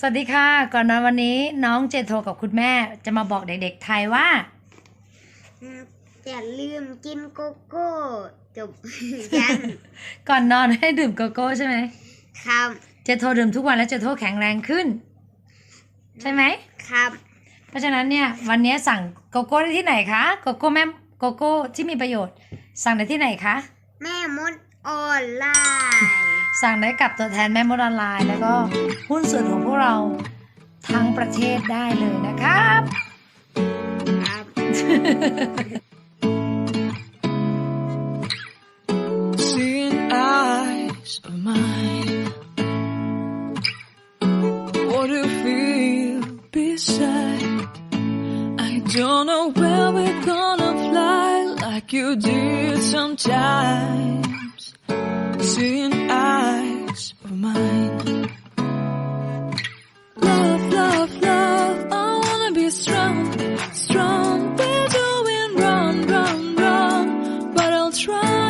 สวัสดีค่ะ ก่อนนอนวันนี้น้องเจโทกับคุณแม่จะมาบอกเด็กๆไทยว่า อย่าลืมกินโกโก้ จบ ยังก่อนนอนให้ดื่มโกโก้ใช่ไหมครับเจโทดื่มทุกวันแล้วเจโทแข็งแรงขึ้น ใช่ไหม ครับ เพราะฉะนั้นเนี่ยวันนี้สั่งโกโก้ได้ที่ไหนคะโกโก้แม่โกโก้ที่มีประโยชน์ สั่งได้ที่ไหนคะ แม่มดออนไลน์ สั่งได้กับตัวแทนแม่มดออนไลน์ แล้วก็หุ้นส่วนของพวกเราทั้งประเทศได้เลยนะครับครับ Seeing Love, love, love, I wanna be strong, strong. Be doing wrong, wrong, wrong, but I'll try.